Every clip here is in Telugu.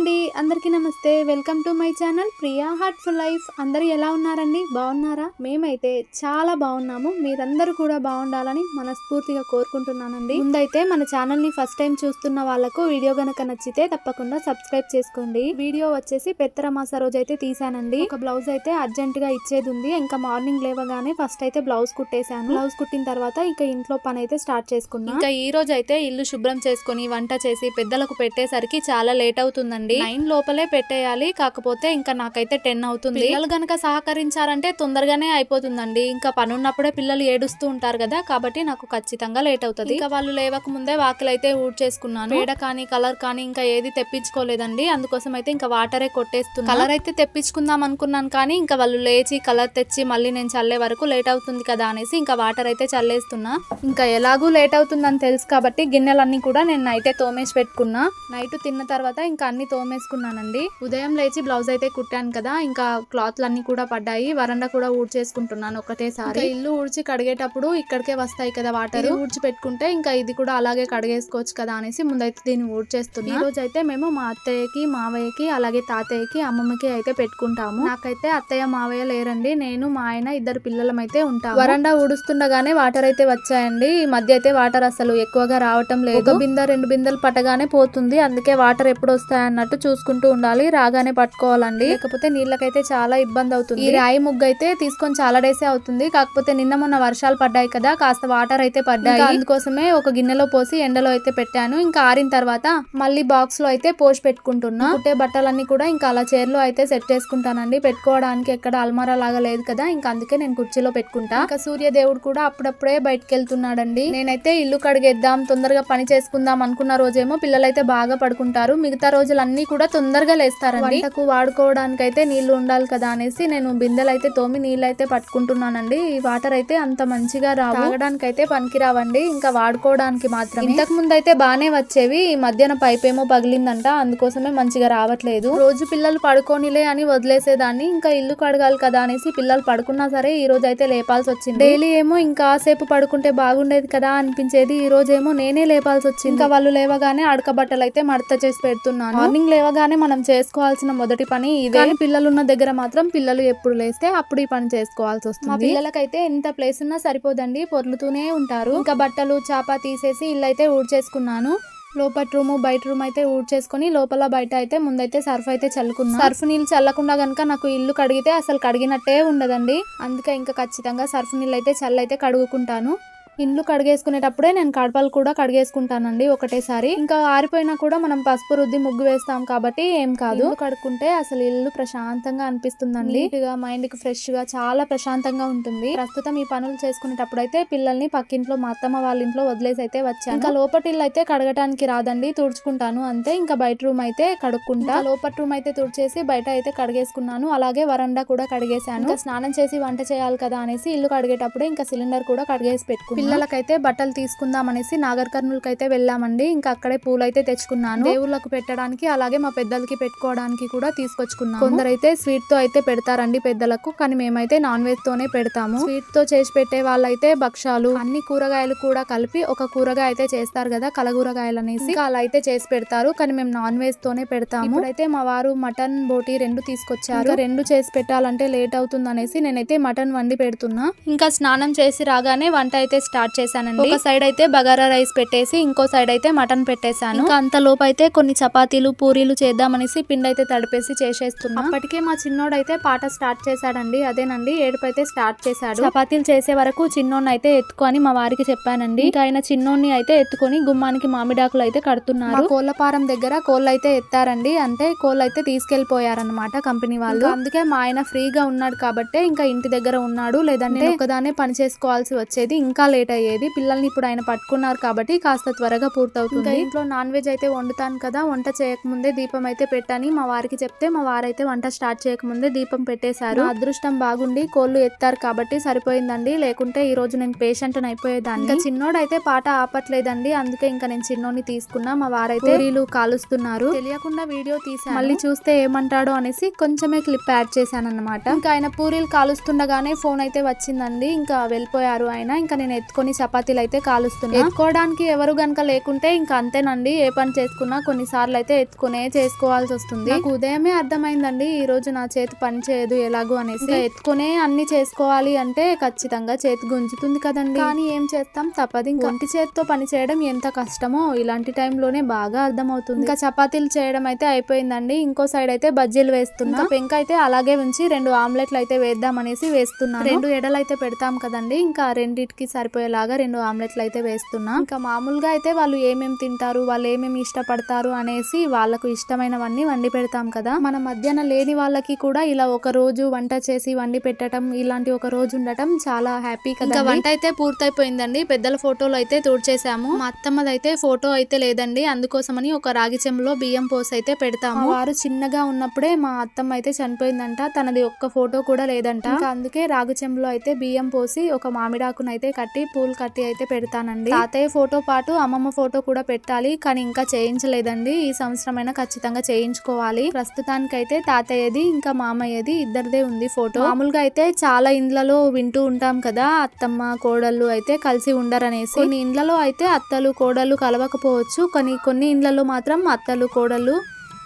అండి. అందరికీ నమస్తే. Welcome to my channel Priya heartful life. అందరూ ఎలా ఉన్నారండి? బాగున్నారా? మేమైతే చాలా బాగున్నాము. మీరందరూ కూడా బాగుండాలని మనస్ఫూర్తిగా కోరుకుంటున్నానండి. ముందైతే మన ఛానల్ని ఫస్ట్ టైం చూస్తున్న వాళ్ళకు వీడియో గనక నచ్చితే తప్పకుండా సబ్స్క్రైబ్ చేసుకోండి. వీడియో వచ్చేసి పెత్తరమాస రోజు అయితే తీసానండి ఒక బ్లౌజ్ అయితే అర్జెంట్గా ఇచ్చేది ఉంది ఇంకా మార్నింగ్ లేవగానే ఫస్ట్ అయితే బ్లౌజ్ కుట్టేశాను. బ్లౌజ్ కుట్టిన తర్వాత ఇంకా ఇంట్లో పని అయితే స్టార్ట్ చేసుకున్నాను ఇంకా ఈ రోజు అయితే ఇల్లు శుభ్రం చేసుకొని వంట చేసి పెద్దలకు పెట్టేసరికి చాలా లేట్ అవుతుందండి. నైన్ లోపలే పెట్టేయాలి. కాకపోతే ఇంకా నాకైతే టెన్ అవుతుంది. పిల్లలు గనక సహకరించారంటే తొందరగానే అయిపోతుందండి. ఇంకా పని ఉన్నప్పుడే పిల్లలు ఏడుస్తూ ఉంటారు కదా కాబట్టి నాకు ఖచ్చితంగా లేట్ అవుతుంది. ఇంకా వాళ్ళు లేవక ముందే వాకిలు అయితే ఊడ్చేసుకున్నాను పేడ కానీ కలర్ కానీ ఇంకా ఏది తెప్పించుకోలేదండి. అందుకోసం అయితే ఇంకా వాటరే కొట్టేస్తున్నా. కలర్ అయితే తెప్పించుకుందాం అనుకున్నాను కానీ ఇంకా వాళ్ళు లేచి కలర్ తెచ్చి మళ్ళీ నేను చల్లే వరకు లేట్ అవుతుంది కదా అనేసి ఇంకా వాటర్ అయితే చల్లేస్తున్నా. ఇంకా ఎలాగూ లేట్ అవుతుందని తెలుసు కాబట్టి గిన్నెలన్నీ కూడా నేను నైటే తోమేసి పెట్టుకున్నా. నైట్ తిన్న తర్వాత ఇంకా అన్ని తోమేసుకున్నానండి. ఉదయం లేచి బ్లౌజ్ అయితే కుట్టాను కదా ఇంకా క్లాత్లు అన్ని కూడా పడ్డాయి. వరండా కూడా ఊడ్చేసుకుంటున్నాను ఒకటేసారి. ఇల్లు ఊడ్చి కడిగేటప్పుడు ఇక్కడికే వస్తాయి కదా వాటర్? ఊడ్చి పెట్టుకుంటే ఇంకా ఇది కూడా అలాగే కడిగేసుకోవచ్చు కదా అనేసి ముందైతే దీన్ని ఊడ్చేస్తున్నా. ఈ రోజు అయితే మేము మా అత్తయ్యకి మావయ్యకి అలాగే తాతయ్యకి అమ్మమ్మకి అయితే పెట్టుకుంటాము. నాకైతే అత్తయ్య మావయ్య లేరండి. నేను మా ఆయన ఇద్దరు పిల్లలం అయితే ఉంటాం వరండా ఊడుస్తుండగానే వాటర్ అయితే వచ్చాయండి. ఈ మధ్య అయితే వాటర్ అసలు ఎక్కువగా రావటం లేదు. బిందె రెండు బిందెలు పట్టగానే పోతుంది. అందుకే వాటర్ ఎప్పుడు వస్తాయన్నట్టు చూసుకుంటూ ఉండాలి రాగానే పట్టుకోవాలండి. లేకపోతే నీళ్ళకైతే చాలా ఇబ్బంది అవుతుంది. ఈ రాయి ముగ్గు అయితే తీసుకొని చాలా డేసే అవుతుంది. కాకపోతే నిన్న మొన్న వర్షాలు పడ్డాయి కదా కాస్త వాటర్ అయితే పడ్డాయి. అందుకోసమే ఒక గిన్నెలో పోసి ఎండలో అయితే పెట్టాను. ఇంకా ఆరిన తర్వాత మళ్ళీ బాక్స్లో అయితే పోసి పెట్టుకుంటున్నా. కుట్టే బట్టలన్నీ కూడా ఇంకా అలా చైర్లో అయితే సెట్ చేసుకుంటానండి. పెట్టుకోవడానికి ఎక్కడ అల్మారా లాగా లేదు కదా ఇంకా అందుకే నేను కుర్చీలో పెట్టుకుంటా. ఇంకా సూర్య దేవుడు కూడా అప్పుడప్పుడే బయటకు వెళ్తున్నాడండి నేనైతే ఇల్లు కడిగేద్దాం తొందరగా పని చేసుకుందాం అనుకున్న రోజేమో పిల్లలైతే బాగా పడుకుంటారు. మిగతా రోజులన్నీ కూడా తొందరగా లేస్తారండి. వంటకు వాడుకోవడానికి అయితే నీళ్ళు ఉండాలి కదా అనేసి నేను బిందెలు అయితే తోమి నీళ్ళు అయితే పట్టుకుంటున్నానండి. ఈ వాటర్ అయితే అంత మంచిగా రావు. తాగడానికి అయితే పనికి రావండి ఇంకా వాడుకోవడానికి మాత్రం ఇంతకు ముందు అయితే బాగానే వచ్చేవి. ఈ మధ్యన పైప్ ఏమో పగిలిందంట. అందుకోసమే మంచిగా రావట్లేదు. రోజు పిల్లలు పడుకోనిలే అని వదిలేసేదాన్ని. ఇంకా ఇల్లు కడగాలి కదా అనేసి పిల్లలు పడుకున్నా సరే ఈ రోజు అయితే లేపాల్సి వచ్చింది. డైలీ ఏమో ఇంకా సేపు పడుకుంటే బాగుండేది కదా అనిపించేది. ఈ రోజు ఏమో నేనే లేపాల్సి వచ్చింది. ఇంకా వాళ్ళు లేవగానే అడక బట్టలు అయితే మడత చేసి పెడుతున్నాను. మార్నింగ్ లేవగానే మనం చేసుకోవాల్సిన మొదటి పని ఇదే. పిల్లలు ఉన్న దగ్గర మాత్రం పిల్లలు ఎప్పుడు లేస్తే అప్పుడు ఈ పని చేసుకోవాల్సి వస్తుంది. మా పిల్లలకైతే ఎంత ప్లేస్ ఉన్నా సరిపోదండి పొర్లుతూనే ఉంటారు. ఇంకా బట్టలు చాప తీసేసి ఇల్లు అయితే ఊడ్చేసుకున్నాను. లోపల రూమ్ బయట రూమ్ అయితే ఊడ్చేసుకొని లోపల బయట అయితే ముందైతే సర్ఫ్ అయితే చల్లుకున్నా. సర్ఫ్ నీళ్ళు చల్లకుండా గనుక నాకు ఇల్లు కడిగితే అసలు కడిగినట్టే ఉండదండి. అందుకే ఇంకా ఖచ్చితంగా సర్ఫ్ నీళ్ళు అయితే చల్లైతే కడుగుకుంటాను. ఇండ్లు కడిగేసుకునేటప్పుడే నేను కడపలు కూడా కడిగేసుకుంటానండి ఒకటేసారి. ఇంకా ఆరిపోయినా కూడా మనం పసుపు రుద్ది ముగ్గు వేస్తాం కాబట్టి ఏం కాదు. కడుక్కుంటే అసలు ఇల్లు ప్రశాంతంగా అనిపిస్తుందండి. మైండ్కి ఫ్రెష్గా చాలా ప్రశాంతంగా ఉంటుంది. ప్రస్తుతం ఈ పనులు చేసుకునేటప్పుడు అయితే పిల్లల్ని పక్కింట్లో మా అత్తమ్మ వాళ్ళ ఇంట్లో వదిలేసి అయితే వచ్చాను. ఇంకా లోపటి ఇల్లు అయితే కడగటానికి రాదండి తుడుచుకుంటాను అంతే. ఇంకా బయట రూమ్ అయితే కడుక్కుంటా. లోపటి రూమ్ అయితే తుడిచేసి బయట అయితే కడిగేసుకున్నాను. అలాగే వరండా కూడా కడిగేశాను. స్నానం చేసి వంట చేయాలి కదా అనేసి ఇల్లు కడిగేటప్పుడే ఇంకా సిలిండర్ కూడా కడిగేసి పెట్టుకున్నాను. పిల్లలకైతే బట్టలు తీసుకుందాం అనేసి నాగర్ కర్నూలుకి అయితే వెళ్ళామండి. ఇంకా అక్కడే పూలు అయితే తెచ్చుకున్నాను. దేవుళ్ళకు పెట్టడానికి అలాగే మా పెద్దలకి పెట్టుకోవడానికి కూడా తీసుకొచ్చుకున్నాను కొందరైతే స్వీట్తో అయితే పెడతారండి పెద్దలకు కానీ మేమైతే నాన్ వెజ్ తోనే పెడతాము. స్వీట్తో చేసి పెట్టే వాళ్ళైతే భక్షాలు అన్ని కూరగాయలు కూడా కలిపి ఒక కూరగాయ అయితే చేస్తారు కదా కలగూరగాయలు అనేసి అలా అయితే చేసి పెడతారు కానీ మేము నాన్ వెజ్ తోనే పెడతాము. అయితే మా వారు మటన్ బోటి రెండు తీసుకొచ్చారు. రెండు చేసి పెట్టాలంటే లేట్ అవుతుంది అనేసి నేనైతే మటన్ వండి పెడుతున్నా. ఇంకా స్నానం చేసి రాగానే వంట అయితే స్టార్ట్ చేశానండి. ఒక సైడ్ అయితే బగారా రైస్ పెట్టేసి ఇంకో సైడ్ అయితే మటన్ పెట్టేశాను. ఇంకా అంత లోపు అయితే కొన్ని చపాతీలు పూరీలు చేద్దామనేసి పిండి అయితే తడిపేసి చేసేస్తున్నా. అప్పటికే మా చిన్నోడు అయితే పాట స్టార్ట్ చేశాడండి. అదేనండి ఏడుపు అయితే స్టార్ట్ చేశాడు. చపాతీలు చేసే వరకు చిన్నోడిని అయితే ఎత్తుకొని మా వారికి చెప్పానండి. ఇంకా ఆయన చిన్నోడిని అయితే ఎత్తుకొని గుమ్మానికి మామిడాకులు అయితే కడుతున్నారు. కోళ్ళపారం దగ్గర కోళ్ళు అయితే ఎత్తారండి. అంటే కోళ్ళు అయితే తీసుకెళ్ళిపోయారన్నమాట కంపెనీ వాళ్ళు. అందుకే మా ఆయన ఫ్రీగా ఉన్నాడు కాబట్టి ఇంకా ఇంటి దగ్గర ఉన్నాడు. లేదంటే ఒకదానే పని చేసుకోవాల్సి వచ్చేది. ఇంకా లేట్ అయ్యేది. పిల్లల్ని ఇప్పుడు ఆయన పట్టుకున్నారు కాబట్టి కాస్త త్వరగా పూర్తవుతుంది. ఇంట్లో నాన్ వెజ్ అయితే వండుతాను కదా వంట చేయకముందే దీపం అయితే పెట్టని మా వారికి చెప్తే మా వారైతే వంట స్టార్ట్ చేయకముందే దీపం పెట్టేశారు. అదృష్టం బాగుండి కోళ్ళు ఎత్తారు కాబట్టి సరిపోయిందండి. లేకుంటే ఈ రోజు నేను పేషెంట్ అయిపోయేదాన్ని. ఇంకా చిన్నోడు అయితే పాట ఆపట్లేదండి. అందుకే ఇంకా నేను చిన్నోని తీసుకున్నా. మా వారైతే పూరీలు కాలుస్తున్నారు. తెలియకుండా వీడియో తీసాను మళ్ళీ చూస్తే ఏమంటాడో అనేసి కొంచెమే క్లిప్ యాడ్ చేశాను అనమాట ఇంకా ఆయన పూరీలు కాలుస్తుండగానే ఫోన్ అయితే వచ్చిందండి. ఇంకా వెళ్ళిపోయారు ఆయన. ఇంకా నేను ఎత్తుకొని చపాతీలు అయితే కాలుస్తున్నాయి ఎత్తుకోవడానికి ఎవరు గనక లేకుంటే ఇంకా అంతేనండి. ఏ పని చేసుకున్నా కొన్నిసార్లు అయితే ఎత్తుకునే చేసుకోవాల్సి వస్తుంది నాకు ఉదయమే అర్థమైందండి ఈ రోజు నా చేతి పని చేయదు ఎలాగో అనేసి. ఎత్తుకునే అన్ని చేసుకోవాలి అంటే ఖచ్చితంగా చేతి గుంజుతుంది కదండి. కానీ ఏం చేస్తాం? తప్పదు. ఇంకా ఒంటి చేతితో పని చేయడం ఎంత కష్టమో ఇలాంటి టైంలోనే బాగా అర్థమవుతుంది. ఇంకా చపాతీలు చేయడం అయితే అయిపోయిందండి. ఇంకో సైడ్ అయితే బజ్జీలు వేస్తున్నా. పెంక అయితే అలాగే ఉంచి రెండు ఆమ్లెట్లు అయితే వేద్దాం అనేసి వేస్తున్నాను. రెండు ఎడలు అయితే పెడతాం కదండి. ఇంకా రెండిటికి సరిపోయేలాగా రెండు ఆమ్లెట్లు అయితే వేస్తున్నా. ఇంకా మామూలుగా అయితే వాళ్ళు ఏమేమి తింటారు వాళ్ళు ఏమేమి ఇష్టపడతారు అనేసి వాళ్ళకు ఇష్టమైనవన్నీ వండి పెడతాం కదా. మన మధ్యాహ్నం లేని వాళ్ళకి కూడా ఇలా ఒక రోజు వంట చేసి వండి పెట్టడం ఇలాంటి ఒక రోజు ఉండటం చాలా హ్యాపీ కదా ఇంకా వంట అయితే పూర్తయిపోయిందండి. పెద్దల ఫోటోలు అయితే తుడిచేసాము మా అత్తమ్మది అయితే ఫోటో అయితే లేదండి. అందుకోసమని ఒక రాగి చెంబులో బియ్యం పోసి అయితే పెడతాము. వారు చిన్నగా ఉన్నప్పుడే మా అత్తమ్మ అయితే చనిపోయిందంట. తనది ఒక్క ఫోటో కూడా లేదంట. ఇంకా అందుకే రాగి చెంబులో అయితే బియ్యం పోసి ఒక మామిడాకును అయితే కట్టి పూలు కట్టి అయితే పెడతానండి. తాతయ్య ఫోటో పాటు అమ్మమ్మ ఫోటో కూడా పెట్టాలి కానీ ఇంకా చేయించలేదండి. ఈ సంవత్సరం అయినా ఖచ్చితంగా చేయించుకోవాలి. ప్రస్తుతానికైతే తాతయ్యది ఇంకా మామయ్యది ఇద్దరిదే ఉంది ఫోటో. మామూలుగా అయితే చాలా ఇండ్లలో వింటూ ఉంటాం కదా అత్తమ్మ కోడళ్ళు అయితే కలిసి ఉండరనేసి. కొన్ని ఇండ్లలో అయితే అత్తలు కోడళ్ళు కలవకపోవచ్చు కానీ కొన్ని ఇండ్లలో మాత్రం అత్తలు కోడళ్ళు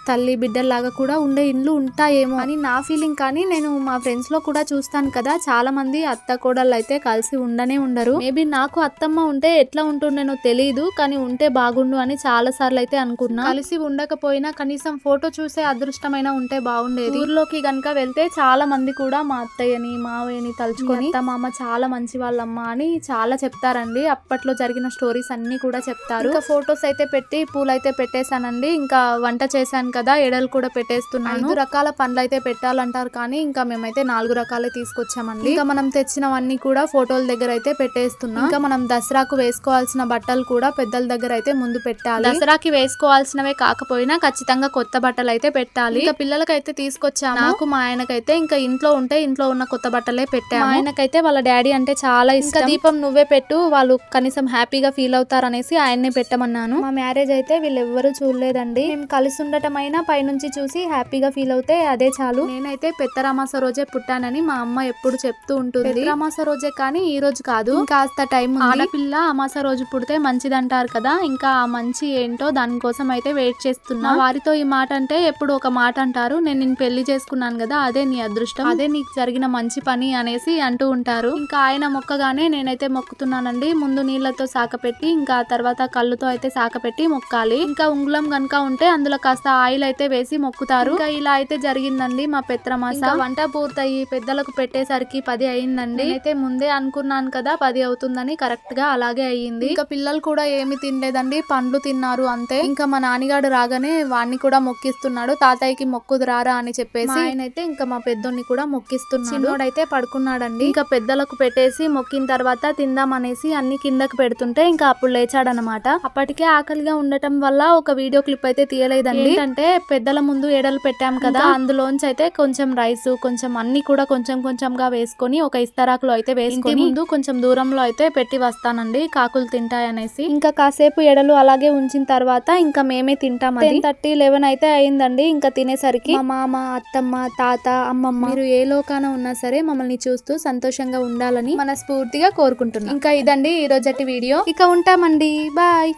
తల్లి బిడ్డల్లాగా కూడా ఉండే ఇండ్లు ఉంటాయేమో అని నా ఫీలింగ్ కానీ నేను మా ఫ్రెండ్స్లో కూడా చూస్తాను కదా. చాలా మంది అత్త కోడళ్ళు అయితే కలిసి ఉండనే ఉండరు. మేబీ నాకు అత్తమ్మ ఉంటే ఎట్లా ఉంటుండేనో తెలియదు కానీ ఉంటే బాగుండు అని చాలా సార్లు అయితే అనుకున్నా. కలిసి ఉండకపోయినా కనీసం ఫోటో చూసే అదృష్టమైన ఉంటే బాగుండేది. ఊర్లోకి గనక వెళ్తే చాలా మంది కూడా మా అత్తయ్యని మావయ్యని తలుచుకొని మామ చాలా మంచి వాళ్ళమ్మ అని చాలా చెప్తారండి. అప్పట్లో జరిగిన స్టోరీస్ అన్ని కూడా చెప్తారు. ఫొటోస్ అయితే పెట్టి పూలైతే పెట్టేశానండి. ఇంకా వంట చేశాను కదా ఎడలు కూడా పెట్టేస్తున్నాను. ఐదు రకాల పండ్లు అయితే పెట్టాలంటారు కానీ ఇంకా మేమైతే నాలుగు రకాలే తీసుకొచ్చామండి. ఇంకా మనం తెచ్చినవన్నీ కూడా ఫోటోల దగ్గర అయితే పెట్టేస్తున్నాం. ఇంకా మనం దసరాకు వేసుకోవాల్సిన బట్టలు కూడా పెద్దల దగ్గర అయితే ముందు పెట్టాలి. దసరాకి వేసుకోవాల్సినవే కాకపోయినా ఖచ్చితంగా కొత్త బట్టలు అయితే పెట్టాలి. ఇంకా పిల్లలకైతే తీసుకొచ్చాము. నాకు మా ఆయనకైతే ఇంకా ఇంట్లో ఉంటే ఇంట్లో ఉన్న కొత్త బట్టలే పెట్టాము. ఆయనకైతే వాళ్ళ డాడీ అంటే చాలా ఇష్టం. దీపం నువ్వే పెట్టు వాళ్ళు కనీసం హ్యాపీగా ఫీల్ అవుతారు అనేసి ఆయన్నే పెట్టమన్నాను. మా మ్యారేజ్ అయితే వీళ్ళెవ్వరూ చూడలేదండి. మేము కలిసి ఉండటం అయినా పైనుంచి చూసి హ్యాపీగా ఫీల్ అవుతే అదే చాలు. నేనైతే పెత్తరామాస రోజే పుట్టానని మా అమ్మ ఎప్పుడు చెప్తూ ఉంటుంది. పెత్తరామాస రోజే కానీ ఈ రోజు కాదు. కాస్త టైం ఆడపిల్ల అమాస రోజు పుడితే మంచిదంటారు కదా. ఇంకా ఆ మంచి ఏంటో దానికోసం అయితే వెయిట్ చేస్తున్నా. వారితో ఈ మాట అంటే ఎప్పుడు ఒక మాట అంటారు. నేను నేను పెళ్ళి చేసుకున్నాను కదా. అదే నీ అదృష్టం. అదే నీకు జరిగిన మంచి పని అనేసి అంటూ ఉంటారు. ఇంకా ఆయన మొక్కగానే నేనైతే మొక్కుతున్నానండి. ముందు నీళ్ళతో సాకపెట్టి ఇంకా తర్వాత కళ్ళుతో అయితే సాకపెట్టి మొక్కాలి. ఇంకా ఉంగులం కనుక ఉంటే అందులో కాస్త ఆయిల్ అయితే వేసి మొక్కుతారు. ఇంకా ఇలా అయితే జరిగిందండి మా పెత్రమాస వంట పూర్తయి పెద్దలకు పెట్టేసరికి పది అయిందండి. అయితే ముందే అనుకున్నాను కదా పది అవుతుందని కరెక్ట్గా అలాగే అయ్యింది. ఇంకా పిల్లలు కూడా ఏమి తినలేదండి పండ్లు తిన్నారు అంతే. ఇంకా మా నాన్నగాడు రాగానే వాడిని కూడా మొక్కిస్తున్నాడు తాతయ్యకి మొక్కుదు రారా అని చెప్పేసి ఆయన అయితే ఇంకా మా పెద్దోడిని కూడా మొక్కిస్తున్నాడు. చిన్నోడైతే పడుకున్నాడండి. ఇంకా పెద్దలకు పెట్టేసి మొక్కిన తర్వాత తిందాం అనేసి అన్ని కిందకు పెడుతుంటే ఇంకా అప్పుడు లేచాడనమాట అప్పటికే ఆకలిగా ఉండటం వల్ల ఒక వీడియో క్లిప్ అయితే తీయలేదండి. అంటే పెద్దల ముందు ఎడలు పెట్టాం కదా అందులోంచి అయితే కొంచెం రైస్ కొంచెం అన్ని కూడా కొంచెం కొంచెంగా వేసుకొని ఒక ఇస్తరాకులో అయితే వేసుకొని ముందు కొంచెం దూరంలో అయితే పెట్టి వస్తానండి కాకులు తింటాయనేసి. ఇంకా కాసేపు ఎడలు అలాగే ఉంచిన తర్వాత ఇంకా మేమే తింటాం టెన్ థర్టీ లెవెన్ అయితే అయిందండి ఇంకా తినేసరికి. మా మామ అత్తమ్మ తాత అమ్మమ్మ మీరు ఏ లోకాన ఉన్నా సరే మమ్మల్ని చూస్తూ సంతోషంగా ఉండాలని మనస్ఫూర్తిగా కోరుకుంటున్నాం. ఇంకా ఇదండి ఈ రోజటి వీడియో. ఇక ఉంటామండి. బాయ్.